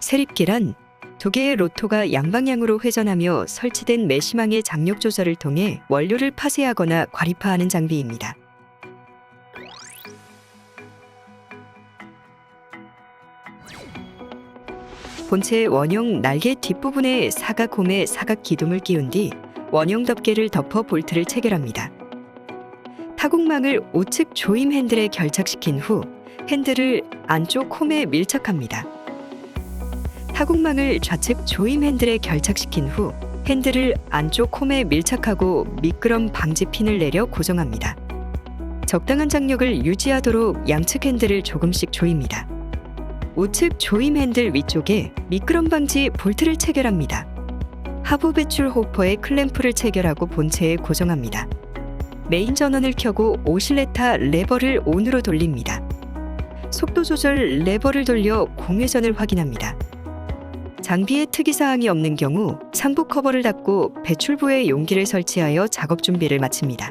세립기란 두 개의 로토가 양방향으로 회전하며 설치된 메시망의 장력 조절을 통해 원료를 파쇄하거나 과립화하는 장비입니다. 본체의 원형 날개 뒷부분에 사각홈에 사각 기둥을 끼운 뒤 원형 덮개를 덮어 볼트를 체결합니다. 타공망을 우측 조임 핸들에 결착시킨 후 핸들을 안쪽 홈에 밀착합니다. 타공망을 좌측 조임 핸들에 결착시킨 후 핸들을 안쪽 홈에 밀착하고 미끄럼 방지 핀을 내려 고정합니다. 적당한 장력을 유지하도록 양측 핸들을 조금씩 조입니다. 우측 조임 핸들 위쪽에 미끄럼 방지 볼트를 체결합니다. 하부 배출 호퍼에 클램프를 체결하고 본체에 고정합니다. 메인 전원을 켜고 오실레타 레버를 온으로 돌립니다. 속도 조절 레버를 돌려 공회전을 확인합니다. 장비에 특이사항이 없는 경우 상부 커버를 닫고 배출부에 용기를 설치하여 작업 준비를 마칩니다.